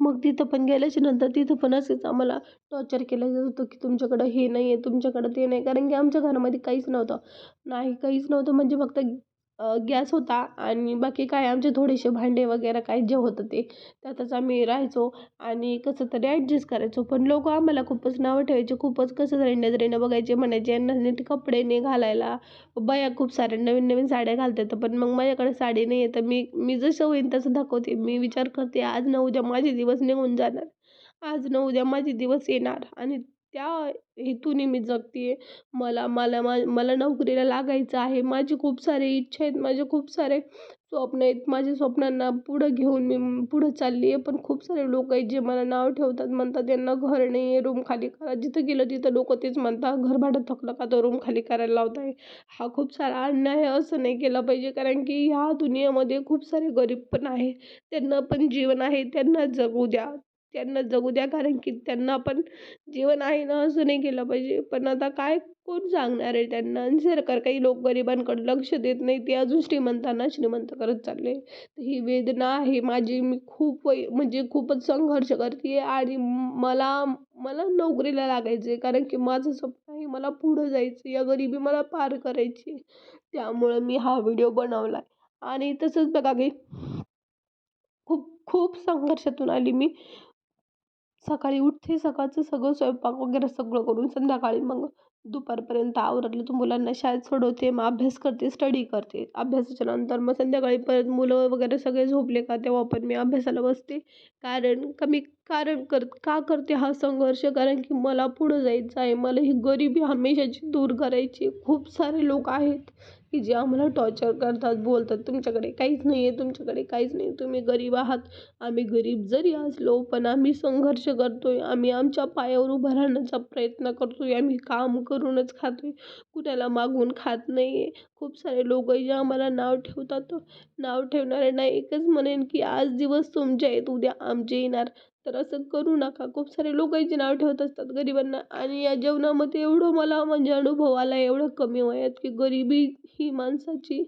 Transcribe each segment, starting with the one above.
मग तिथं पण गेल्याच्यानंतर तिथं पण असंच आम्हाला टॉर्चर केलं जात होतं की तुमच्याकडं हे नाही आहे तुमच्याकडं ते नाही. कारण की आमच्या घरामध्ये काहीच नव्हतं. नाही काहीच नव्हतं. म्हणजे फक्त गॅस होता आणि बाकी काय आमचे थोडेसे भांडे वगैरे काय जे होतं ते त्यातच आम्ही राहायचो आणि कसं तरी ॲडजस्ट करायचो. पण लोक आम्हाला खूपच नावं ठेवायचे खूपच कसं तरी नजरेनं बघायचे म्हणायचे यांना नीट कपडे नाही घालायला. बाया खूप साऱ्या नवीन नवीन साड्या घालतात पण मग माझ्याकडे साडी नाही आहे तर मी मी जसं होईन तसं दाखवते. मी विचार करते आज न उद्या माझे दिवस निघून जाणार. आज न उद्या माझे दिवस येणार आणि त्या हेतूने मी जगते. आहे मला मला मा मला नोकरीला लागायचं आहे. माझी खूप सारे इच्छा आहेत. माझे खूप सारे स्वप्न आहेत. माझ्या स्वप्नांना पुढं घेऊन मी पुढं चालली आहे. पण खूप सारे लोक आहेत जे मला नाव ठेवतात. म्हणतात यांना घर नाही आहे रूम खाली करा. जिथं गेलं तिथं लोक तेच म्हणतात घर भाडं थकलं का तर रूम खाली करायला लावत आहे हा खूप सारा अन्याय आहे असं नाही केलं पाहिजे. कारण की ह्या दुनियामध्ये खूप सारे गरीब पण आहे त्यांना पण जीवन आहे. त्यांना जगू द्या. त्यांना जगू द्या कारण की त्यांना पण जीवन आहे ना असं नाही केलं पाहिजे. पण आता काय कोण सांगणार आहे त्यांना? आणि सरकार काही लोक गरिबांकडे लक्ष देत नाही ते अजून श्रीमंतांना श्रीमंत करत चालले तर ही वेदना आहे माझी. मी खूप वै म्हणजे खूपच संघर्ष करते आहे आणि मला मला नोकरीला लागायचं आहे कारण की माझं स्वप्न आहे मला पुढं जायचं या गरिबी मला पार करायची त्यामुळं मी हा व्हिडिओ बनवला आहे आणि तसंच बघा की खूप खूप संघर्षातून आली मी. सकाळी उठते सकाळचं सगळं स्वयंपाक वगैरे सगळं करून संध्याकाळी मग दुपारपर्यंत आवरलं तर मुलांना शाळेत सोडवते मग अभ्यास करते स्टडी करते. अभ्यासाच्या नंतर मग संध्याकाळी परत मुलं वगैरे सगळे झोपले का तेव्हा पण मी अभ्यासाला बसते. कारण का मी कारण कर का करते हा संघर्ष? कारण की मला पुढं जायचं आहे. मला ही गरिबी हमेशाची दूर करायची खूप सारे लोक आहेत. की जे आम्हाला टॉर्चर करतात बोलतात तुमच्याकडे काहीच नाही आहे तुमच्याकडे काहीच नाही तुम्ही गरीब आहात. आम्ही गरीब जरी असलो पण आम्ही संघर्ष करतो आहे आम्ही आमच्या पायावर उभं राहण्याचा प्रयत्न करतो आहे आम्ही काम करूनच खातो आहे कुणाला मागून खात नाही आहे खूप सारे लोक जे आम्हाला नाव ठेवतात. नाव ठेवणाऱ्यांना एकच म्हणेन की आज दिवस तुमचे आहेत उद्या आमचे येणार. तर असं करू नका. खूप सारे लोक जे नाव ठेवत असतात गरिबांना. आणि या जेवणामध्ये एवढं मला म्हणजे अनुभव आला एवढं कमी वयात की गरिबी ही माणसाची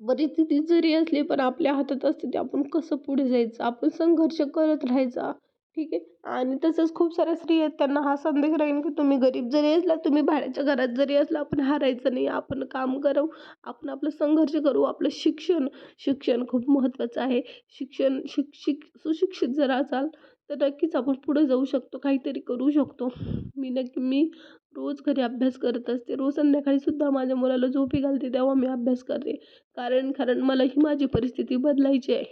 परिस्थिती जरी असली पण आपल्या हातात असते ते. आपण कसं पुढे जायचं? आपण संघर्ष करत राहायचा. ठीक आहे? आणि तसंच खूप साऱ्या स्त्री आहेत त्यांना हा संदेश राहील की तुम्ही गरीब जरी असला तुम्ही भाड्याच्या घरात जरी असला आपण हारायचं नाही. आपण काम करू आपण आपलं संघर्ष करू आपलं शिक्षण शिक्षण खूप महत्त्वाचं आहे. शिक्षण शिक्षिक सुशिक्षित जर असाल तर नक्कीच आपण पुढे जाऊ शकतो काहीतरी करू शकतो. मी नक्की मी रोज घरी अभ्यास करत असते. रोज संध्याकाळीसुद्धा माझ्या मुलाला झोपी घालते तेव्हा मी अभ्यास करते. कारण कारण मला ही माझी परिस्थिती बदलायची आहे.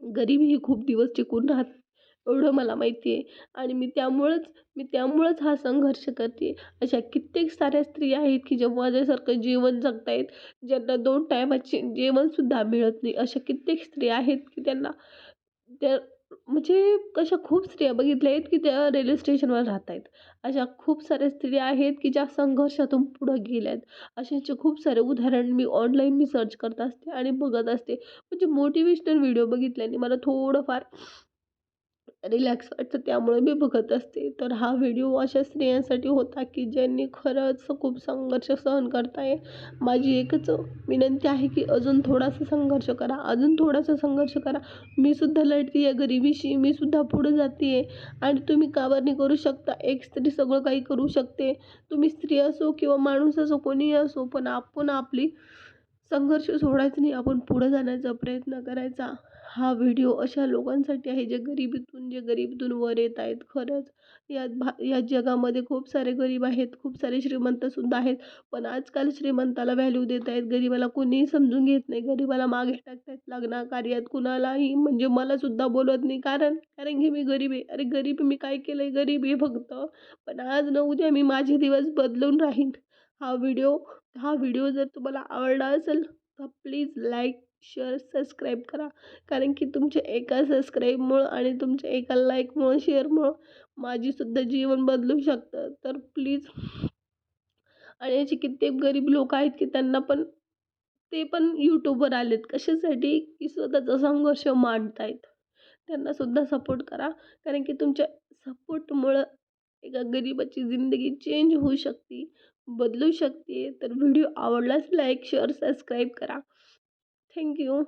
गरिबी ही खूप दिवस टिकून राहत. एवढं मला माहिती आहे. आणि मी त्यामुळंच मी त्यामुळंच हा संघर्ष करते. अशा कित्येक साऱ्या स्त्रिया आहेत की ज्या माझ्यासारखं जीवन जगत आहेत ज्यांना दोन टायमाचे जेवणसुद्धा मिळत नाही. अशा कित्येक स्त्रिया आहेत की त्यांना त्या म्हणजे कशा खूप स्त्रिया बघितल्या आहेत की त्या रेल्वे स्टेशनवर राहत आहेत अशा खूप साऱ्या स्त्रिया आहेत की ज्या संघर्षातून पुढं गेल्या आहेत अशाचे खूप सारे उदाहरण मी ऑनलाईन मी सर्च करत असते आणि बघत असते. म्हणजे मोटिवेशनल व्हिडिओ बघितल्याने मला थोडंफार रिलॅक्स वाटतं त्यामुळे मी बघत असते. तर हा व्हिडिओ अशा स्त्रियांसाठी होता की ज्यांनी खरंच खूप संघर्ष सहन करताय. माझी एकच विनंती आहे की अजून थोडासा संघर्ष करा. अजून थोडासा संघर्ष करा. मी सुद्धा लढते आहे गरिबीशी. मी सुद्धा पुढं जाते आहे आणि तुम्ही काबरणी करू शकता? एक स्त्री सगळं काही करू शकते. तुम्ही स्त्री असो किंवा माणूस असो कोणीही असो पण आपण आपली संघर्ष सोडायचा नाही. आपण पुढं जाण्याचा प्रयत्न करायचा. हा व्हिडिओ अशा लोकांसाठी आहे जे गरिबीतून जे गरिबीतून वर येत आहेत. खरंच यात भा या जगामध्ये खूप सारे गरीब आहेत खूप सारे श्रीमंतसुद्धा आहेत. पण आजकाल श्रीमंताला व्हॅल्यू देत आहेत. गरिबाला कोणीही समजून घेत नाही. गरिबाला मागे टाकत आहेत लग्ना कार्यात. कुणालाही म्हणजे मलासुद्धा बोलत नाही. कारण कारण की मी गरीब आहे. अरे गरीब मी काय केलं आहे गरीब आहे फक्त. पण आज न उद्या मी माझे दिवस बदलून राहीन. हा व्हिडिओ हा व्हिडिओ जर तुम्हाला आवडला असेल तर प्लीज लाईक शेअर सबस्क्राईब करा. कारण की तुमच्या एका सबस्क्राईबमुळं आणि तुमच्या एका लाईकमुळं शेअरमुळं माझीसुद्धा जीवन बदलू शकतं. तर प्लीज आणि असे कित्येक गरीब लोक आहेत की त्यांना पण ते पण यूट्यूबवर आलेत. कशासाठी? की स्वतःचा संघर्ष मांडतायत. त्यांनासुद्धा सपोर्ट करा. कारण की तुमच्या सपोर्टमुळं एका गरीबाची जिंदगी चेंज होऊ शकते बदलू शकते तर व्हिडिओ आवडलाच लाईक शेअर सबस्क्राईब करा. thank you.